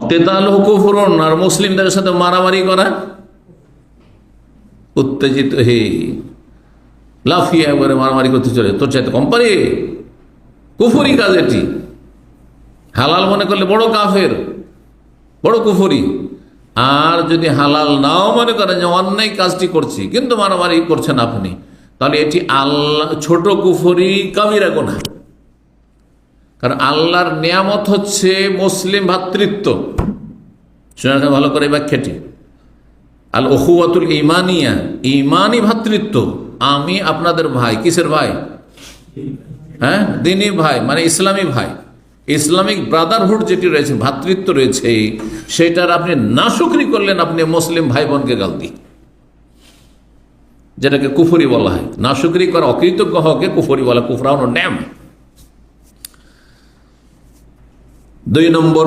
তেতাল কুফরন আর মুসলিমদের সাথে মারামারি করা। উত্তেজিত হে। লাফিয়ে একবারে মারামারি করতে চলে। তোর চাইতে কোম্পানি কুফুরি কাজ এটি। হালাল মনে করলে বড় কাফের, বড় কুফুরি। আর যদি হালাল নাও মনে করেন যে অন্যায় কাজটি করছি, কিন্তু মারামারি করছেন আপনি, তাহলে এটি আল্লাহ, ছোট কুফুরি কামিরা গোনা কারণ আল্লাহর নিয়ামত হচ্ছে মুসলিম ভ্রাতৃত্ব শুনে ভালো করে ব্যাখ্যাটি আল ওহুয়াতুল ইমানিয়া ইমানি ভাতৃত্ব। আমি আপনাদের ভাই, কিসের ভাই? হ্যাঁ? দিনী ভাই মানে ইসলামী ভাই। ইসলামিক ব্রাদারহুড যেটি রয়েছে, ভাতৃত্ব রয়েছে, সেটার আপনি নাশুকরি করলেন আপনি মুসলিম ভাই বোনকে গালতি যেটাকে কুফরি বলা হয়। নাশুকরি করা অকৃতজ্ঞ হকে কুফরি বলা, কুফরাউন ন্যাম। দুই নম্বর,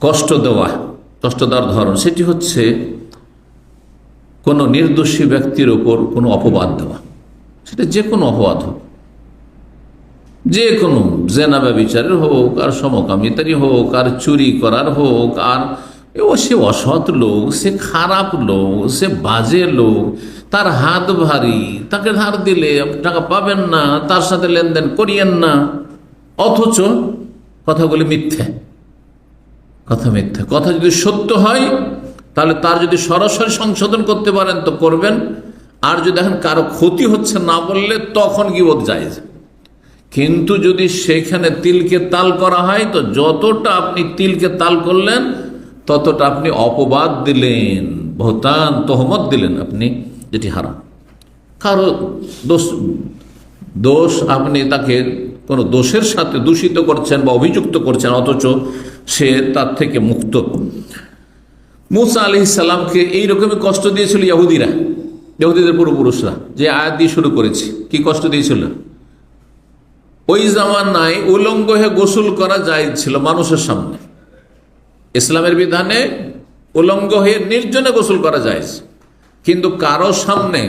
কষ্ট দেওয়া, কষ্ট দেওয়ার ধরন। সেটি হচ্ছে কোনো নির্দোষী ব্যক্তির ওপর কোনো অপবাদ দেওয়া। সেটা যে কোনো অপবাদ হোক, যে কোনো জেনা ব্যবচারের হোক, আর সমকামিতারই হোক, আর চুরি করার হোক, আর ও সে অসৎ লোক, সে খারাপ লোক, সে বাজে লোক, তার হাত ভারী, তাকে ধার দিলে টাকা পাবেন না, তার সাথে লেনদেন করিয়েন না। অথচ কথাগুলি মিথ্যে। কথা মিথ্যা। কথা যদি সত্য হয়, তাহলে তার যদি সরাসরি সংশোধন করতে পারেন, তো করবেন। আর যদি এখন কারও ক্ষতি হচ্ছে না বললে, তখন গিবত যায় কিন্তু যদি সেখানে তিলকে তাল করা হয়, তো যতটা আপনি তিলকে তাল করলেন, ততটা আপনি অপবাদ দিলেন। ভোতান তহমত দিলেন আপনি, যেটি হারাম। কারও দোষ দোষ আপনি তাকে কোনো দোষের সাথে দূষিত করছেন বা অভিযুক্ত করছেন, অথচ সে তার থেকে মুক্ত। মুসা আলি সাল্লামকে এইরকমই কষ্ট দিয়েছিল ইহুদিরা ইহুদিদের পূর্বপুরুষরা, যে আয়াত দিয়ে শুরু করেছে। কি কষ্ট দিয়েছিল? ওই জামানায় উলঙ্গ হয়ে গোসল করা যায় ছিল মানুষের সামনে। ইসলামের বিধানে উলঙ্গ হয়ে নির্জনে গোসল করা যায় কিন্তু কারও সামনে,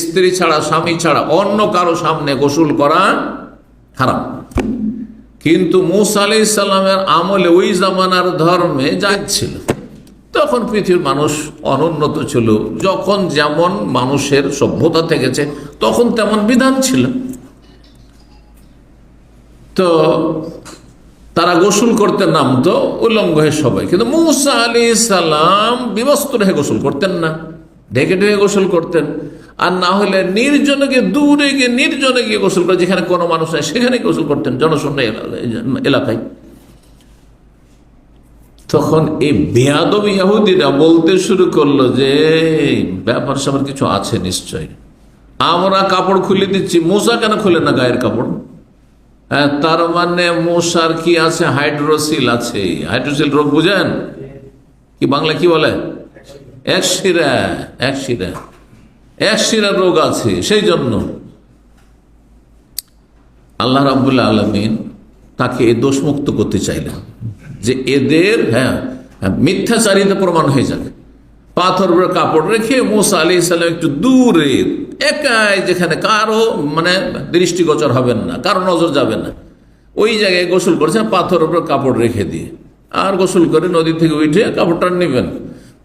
স্ত্রী ছাড়া, স্বামী ছাড়া, অন্য কারও সামনে গোসল করা হারাম। কিন্তু মুসা আলি ইসলামের আমলে ওই জামানার ধর্মে যাচ্ছিল তখন পৃথিবীর মানুষ অনুন্নত ছিল। যখন যেমন মানুষের সভ্যতা থেকেছে, তখন তেমন বিধান ছিল। তো তারা গোসল করতে নামতো উল্লঙ্গ হয়ে সবাই। কিন্তু মুসা আলি সালাম বিবস্ত্র হয়ে গোসল করতেন না। ঢেকে ঢেকে গোসল করতেন। আর না হলে নির্জনে গিয়ে দূরে গিয়ে, নির্জনে গিয়ে গোসল করে, যেখানে কোনো মানুষ নেই সেখানে গোসল করতেন জনশূন্য এলাকায়। তখন এই বেয়াদব ইয়াহুদিরা বলতে শুরু করল যে ব্যাপার স্যাপার কিছু আছে নিশ্চয় আমরা কাপড় খুলে দিচ্ছি মশা কেন খুলে না গায়ের কাপড়? হ্যাঁ তার মানে মশার কি আছে? হাইড্রোসিল আছে। হাইড্রোসিল রোগ বুঝেন? কি বাংলা কি বলে? এক শিরা এক শিরা এক রোগ আছে সেই জন্য আল্লাহ রাবুল্লাহ আলমিন তাকে এ দোষমুক্ত করতে চাইলেন। যে এদের হ্যাঁ মিথ্যাচারিতা প্রমাণ হয়ে যাবে। পাথর উপরে কাপড় রেখে মোসা আলি ইসলাম একটু দূরে, একাই যেখানে কারও মানে দৃষ্টিগোচর হবেন না, কারও নজর যাবে না। ওই জায়গায় গোসল করেছেন পাথর উপরে কাপড় রেখে দিয়ে। আর গোসল করে নদী থেকে উঠে কাপড়টা নেবেন।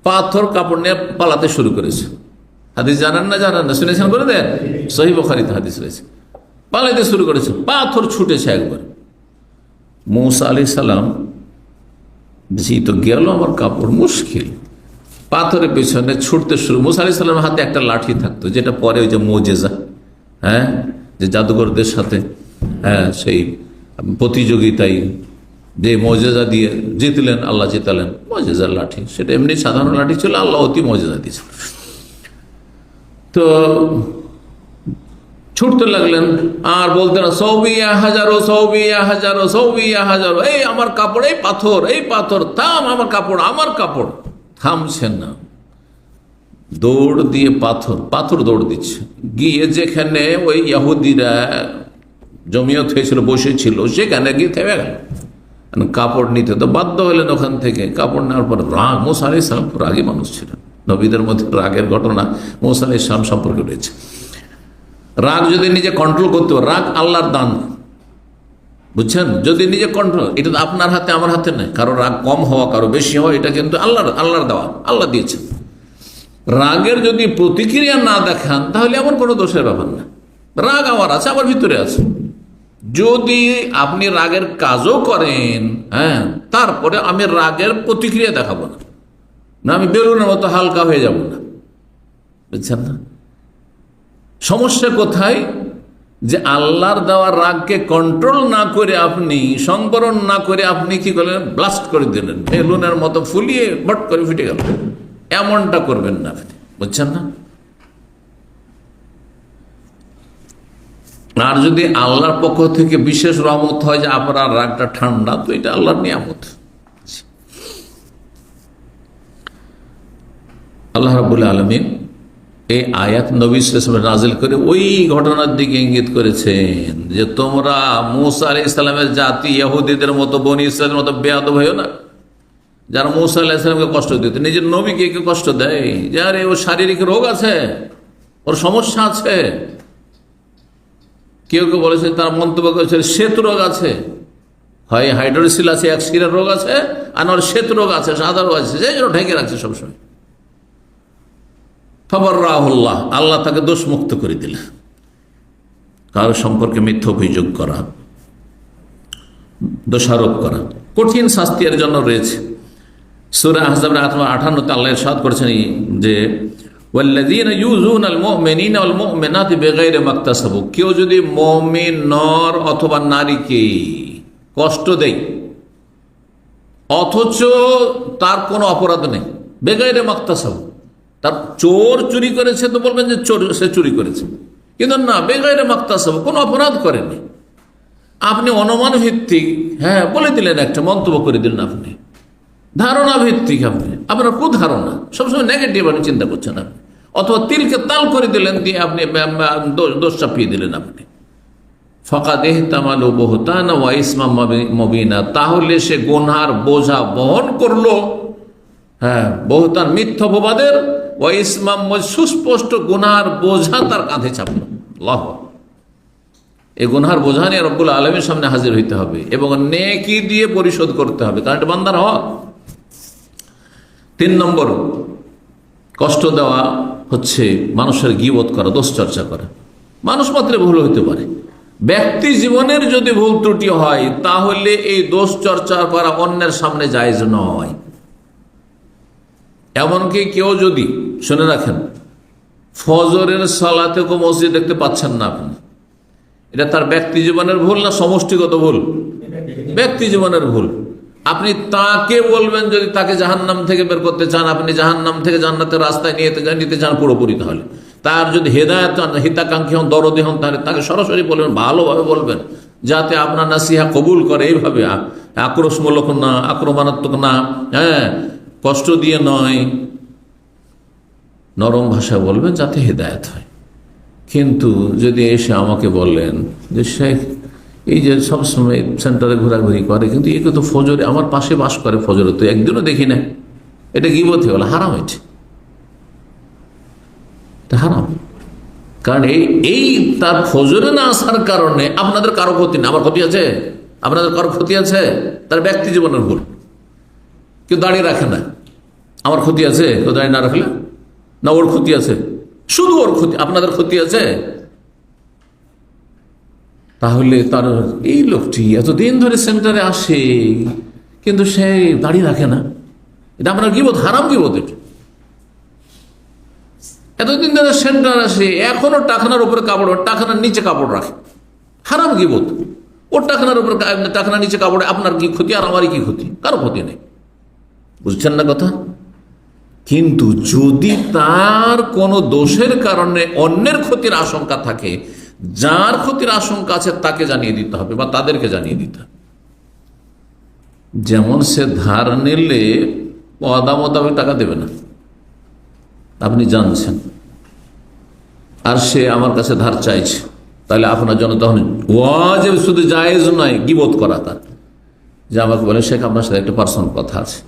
পাথর কাপড় নিয়ে পালাতে শুরু করেছে। হাদিস জানান না জানান না? শুনেছেন করে দেন? সহি বখারিতে হাদিস রয়েছে। পালাইতে শুরু করেছে, পাথর ছুটেছে একবার। মৌসা আলি সালাম জি তো গেল আমার কাপড়, মুশকিল। পাথরের পেছনে ছুটতে শুরু, মুসা আলি সাল্লামের হাতে একটা লাঠি থাকতো, যেটা পরে ওই যে মোজেজা হ্যাঁ? যে জাদুঘরদের সাথে হ্যাঁ সেই প্রতিযোগিতায় যে মজেজা দিয়ে জিতলেন, আল্লাহ জিতালেন, মজেজার লাঠি। সেটা এমনি সাধারণ লাঠি ছিল, আল্লাহ অতি মজেজা দিয়েছিল। তো ছুটতে লাগলেন, আর বলতেন, সৌবিয়া হাজারো সৌবিয়া হাজারো সৌবিয়া হাজারো, এই আমার কাপড়, এই পাথর এই পাথর, থাম আমার কাপড় আমার কাপড়। থামছেন না। দৌড় দিয়ে পাথর পাথর দৌড় দিচ্ছে। গিয়ে যেখানে ওই ইয়াহুদিরা জমিয়ত হয়েছিল, বসেছিল, সেখানে গিয়ে থেমে গেল। কাপড় নিতে তো বাধ্য হলেন ওখান থেকে। কাপড় নেওয়ার পর রাগ, মোসা আলি রাগী মানুষ ছিলেন। নবীদের মধ্যে রাগের ঘটনা, মোসা আলি ইসলাম সম্পর্কে রয়েছে। রাগ যদি নিজে কন্ট্রোল করতে রাগ আল্লাহর দান। বুঝছেন? যদি নিজে কন্ট্রোল এটা তো আপনার হাতে, আমার হাতে নেই কারও রাগ কম হওয়া, কারও বেশি হওয়া, এটা কিন্তু আল্লাহর আল্লাহর দেওয়া, আল্লাহ দিয়েছেন। রাগের যদি প্রতিক্রিয়া না দেখান, তাহলে এমন কোনো দোষের ব্যাপার না। রাগ আমার আছে, আমার ভিতরে আছে। যদি আপনি রাগের কাজও করেন হ্যাঁ তারপরে আমি রাগের প্রতিক্রিয়া দেখাবো না। না, আমি বেলুনের মতো হালকা হয়ে যাব না। বুঝছেন না? সমস্যা কোথায়? যে আল্লাহর দেওয়া রাগকে কন্ট্রোল না করে আপনি, সংবরণ না করে আপনি কি করলেন? ব্লাস্ট করে দিলেন। বেলুনের মতো ফুলিয়ে বট করে ফিটে গেল। এমনটা করবেন না আপনি। বুঝছেন না? আর যদি আল্লাহর পক্ষ থেকে বিশেষ রহমত হয় যে আপনার রাগটা ঠান্ডা, তো এটা আল্লাহর নিয়ামত। আল্লাহ রাবুল আলমিন এই আয়াত নবী ইসলামের নাজিল করে ওই ঘটনার দিকে ইঙ্গিত করেছেন যে তোমরা মুসা আলি ইসলামের জাতি, ইহুদিদের মতো, বনি ইসলামের মতো বেয়াদ হয়েও না। যারা মুসা আল্লাহ ইসলামকে কষ্ট দিত, নিজের নবীকে কে কষ্ট দেয়। যে আরে, ওর শারীরিক রোগ আছে, ওর সমস্যা আছে। কেউ কেউ বলেছে, তার মন্তব্য করেছে শ্বেত রোগ আছে। হয় হাইড্রোসিল আছে অ্যাক্সিডেন্ট রোগ আছে, আর নয় শ্বেত রোগ আছে, সাদা রোগ আছে জন্য ঢেকে রাখছে সবসময়। খবর রাহুল্লাহ আল্লাহ তাকে দোষমুক্ত করে দিলেন। কারও সম্পর্কে মিথ্য অভিযোগ করা, দোষারোপ করা কঠিন শাস্তি এর জন্য রয়েছে। সুরা আত্মা আঠান্নতে আল্লাহ সাদ করেছেন যে কেউ যদি মুমিন নর অথবা নারীকে কষ্ট দেয়, অথচ তার কোনো অপরাধ নেই, বেগাইরে মাকতাসাবু। তার চোর চুরি করেছে তো বলবেন যে চোর সে চুরি করেছে। কিন্তু না, বেগাইরে মাকতাসাবু, কোনো অপরাধ করেনি আপনি অনুমান ভিত্তিক হ্যাঁ বলে দিলেন একটা মন্তব্য করে দিলেন আপনি। ধারণা ভিত্তিক আপনি। আপনার কু ধারণা। সবসময় নেগেটিভ আপনি চিন্তা করছেন আপনি। অথবা তিলকে তাল করে দিলেন দিয়ে আপনি দোষ চাপিয়ে দিলেন আপনি। ফকা দেহ তামাল মবিনা। তাহলে সে গোনহার বোঝা বহন করল। হ্যাঁ বহুতান মিথ্যপবাদের ওয়া ইসমাম সুস্পষ্ট গুনার বোঝা তার কাঁধে চাপলো। লহ এই গুনহার বোঝা নিয়ে রব্বুল আলমের সামনে হাজির হইতে হবে এবং নেকি দিয়ে পরিশোধ করতে হবে। কারণ এটা বান্দার হক। তিন নম্বর, কষ্ট দেওয়া হচ্ছে মানুষের গিবত করা, দোষ চর্চা করা। মানুষ মাত্রে ভুল হইতে পারে। ব্যক্তি জীবনের যদি ভুল ত্রুটি হয়, তাহলে এই দোষ চর্চা করা অন্যের সামনে জায়জ নয়। এমনকি কেউ যদি শুনে রাখেন, ফজরের সালাতেও মসজিদ দেখতে পাচ্ছেন না আপনি। এটা তার ব্যক্তি জীবনের ভুল না সমষ্টিগত ভুল? ব্যক্তি জীবনের ভুল। আপনি তাকে বলবেন যদি তাকে জাহান্নাম থেকে বের করতে চান, আপনি জাহান্নাম থেকে জান্নাতের রাস্তায় নিয়ে নিতে চান পুরোপুরি তাহলে। তার যদি হেদায়ত হিতাকাঙ্ক্ষী হন, দরদি হন, তাহলে তাকে সরাসরি বলবেন, ভালোভাবে বলবেন, যাতে আপনার নাসিহা কবুল করে। এইভাবে আক্রোশমূলক না, আক্রমণাত্মক না হ্যাঁ কষ্ট দিয়ে নয়। নরম ভাষায় বলবেন যাতে হেদায়ত হয়। কিন্তু যদি এসে আমাকে বললেন যে, শেখ, এই যে সবসময় সেন্টারে ঘোরাঘুরি করে, কিন্তু একে তো ফজরে, আমার পাশে বাস করে ফজরে, তো একদিনও দেখি না এটা গিবত গেল হারাম হয়েছে। হারাম। কারণ এই এই তার ফজরে না আসার কারণে আপনাদের কারও ক্ষতি না। আমার ক্ষতি আছে? আপনাদের কারও ক্ষতি আছে? তার ব্যক্তি জীবনের ভুল। কেউ দাঁড়িয়ে রাখে না। আমার ক্ষতি আছে? কেউ দাঁড়িয়ে না রাখলে না ওর ক্ষতি আছে? শুধু ওর ক্ষতি, আপনাদের ক্ষতি আছে? তাহলে তার এই লোকটি এতদিন ধরে সেন্টারে আসে, কিন্তু সে দাঁড়িয়ে রাখে না। এটা আপনার কি বোধ হারাম কি বোধ এটা। এতদিন ধরে সেন্টার আসে, এখনও টাকানার উপরে কাপড় টাকানার নিচে কাপড় রাখে। হারাম কি বোধ ওর টাকানার উপরে টাকানার নিচে কাপড় আপনার কি ক্ষতি, আর আমারই কি ক্ষতি? কারও ক্ষতি নেই। বুঝছেন না কথা? কিন্তু যদি তার কোনো দোষের কারণে অন্যের ক্ষতির আশঙ্কা থাকে, যার ক্ষতির আশঙ্কা আছে তাকে জানিয়ে দিতে হবে বা তাদেরকে জানিয়ে দিতে হবে। যেমন সে ধার নিলে অদা মোতাবেক টাকা দেবে না। আপনি জানছেন। আর সে আমার কাছে ধার চাইছে। তাহলে আপনার জন্য তখন ওয়াজেব শুধু জায়েজ নয় গিবোধ করা তার। যে আমাকে বলে, শেখ, আপনার সাথে একটা পার্সোনাল কথা আছে।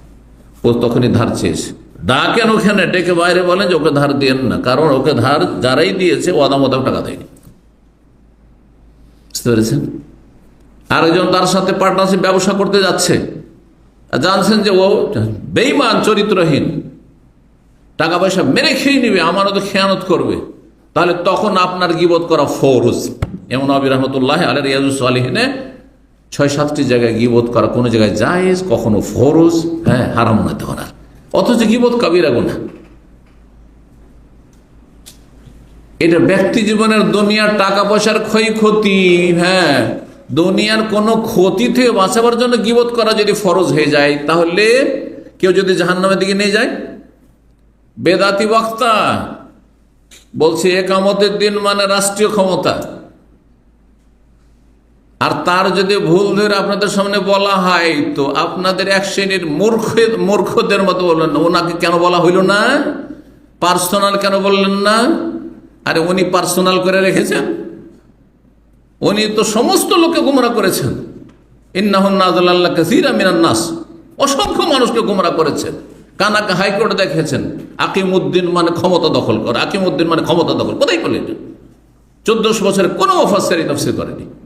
ও তখনই ধার চেয়েছে। ডাকেন ওখানে, ডেকে বাইরে বলেন যে ওকে ধার দিয়েন না। কারণ ওকে ধার যারাই দিয়েছে ওদা মোতাবেক টাকা দেয়নি। বুঝতে পেরেছেন? আরেকজন তার সাথে পার্টনারশিপ ব্যবসা করতে যাচ্ছে। জানছেন যে ও বেইমান চরিত্রহীন। টাকা পয়সা মেরে খেয়ে নিবে, আমারও তো খেয়ানত করবে। তাহলে তখন আপনার গিবত করা ফরজ। এমন আবি রহমতুল্লাহ আলের ইয়াজুস আলিহিনে ছয়, সাতটি জায়গায় গিবত করা কোনো জায়গায় জায়েজ, কখনো ফরজ হ্যাঁ হারাম না তখন আর। অথচ গিবত কাবিরা গুনা এটা ব্যক্তি জীবনের দুনিয়ার টাকা পয়সার ক্ষয়ক্ষতি হ্যাঁ। দুনিয়ার কোনো ক্ষতি থেকে বাঁচাবার জন্য গিবত করা যদি ফরজ হয়ে যায়, তাহলে কেউ যদি জাহান্নামের দিকে নিয়ে যায়? বেদাতি বক্তা বলছে একামতের দিন মানে রাষ্ট্রীয় ক্ষমতা। আর তার যদি ভুল ধরে আপনাদের সামনে বলা হয়, তো আপনাদের এক শ্রেণির মূর্খ, মূর্খদের মতো বললেন না। ওনাকে কেন বলা হইল না? পার্সোনাল কেন বললেন না? আরে উনি পার্সোনাল করে রেখেছেন। উনি তো সমস্ত লোককে গুমরা করেছেন। ইন্নাহুল্লাহ কাসিরা মিনান নাস। অসংখ্য মানুষকে গুমরা করেছেন। কানাকে হাইকোর্টে দেখেছেন। আকিমুদ্দিন মানে ক্ষমতা দখল করে। আকিমুদ্দিন মানে ক্ষমতা দখল। কোথায় পেলেন চোদ্দশো বছরে কোনো অফার সেরি তফসিল করেনি।